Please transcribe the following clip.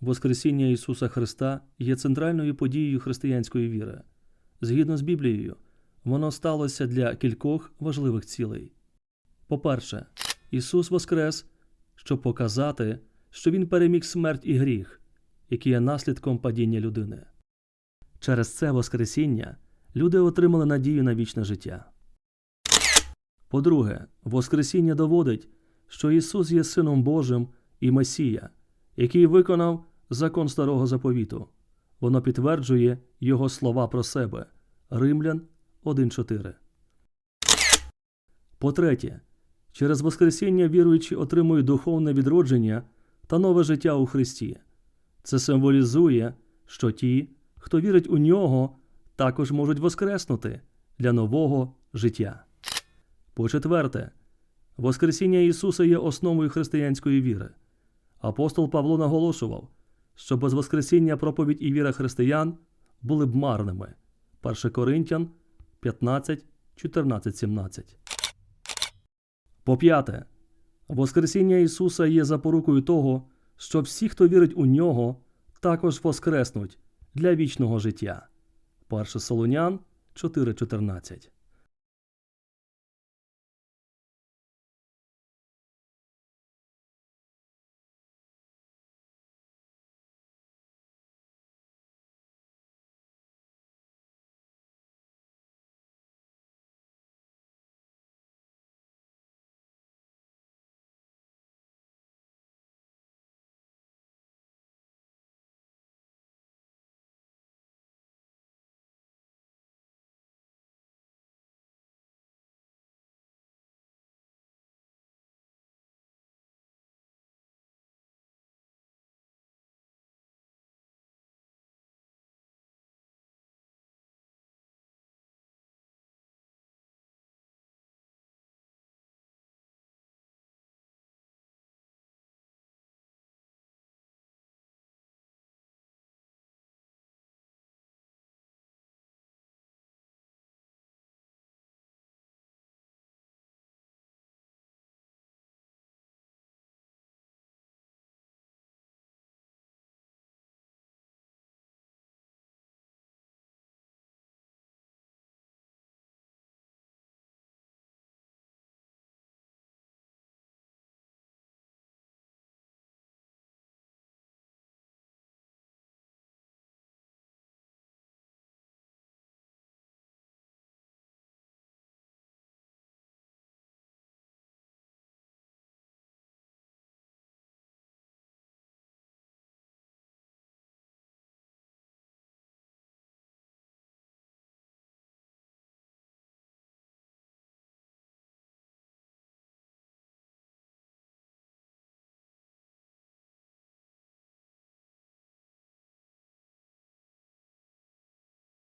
Воскресіння Ісуса Христа є центральною подією християнської віри. Згідно з Біблією, воно сталося для кількох важливих цілей. По-перше, Ісус Воскрес, щоб показати, що Він переміг смерть і гріх, які є наслідком падіння людини. Через це Воскресіння люди отримали надію на вічне життя. По-друге, Воскресіння доводить, що Ісус є Сином Божим і Месія, який виконав закон старого заповіту. Воно підтверджує Його слова про себе. Римлян 1.4. По-третє, через Воскресіння віруючі отримують духовне відродження та нове життя у Христі. Це символізує, що ті, хто вірить у нього, також можуть воскреснути для нового життя. По-четверте, Воскресіння Ісуса є основою християнської віри. Апостол Павло наголошував, що без Воскресіння проповідь і віра християн були б марними. 1 Коринтян 15, 14, 17. По п'яте, Воскресіння Ісуса є запорукою того, що всі, хто вірить у нього, також воскреснуть для вічного життя. 1 Солонян 4.14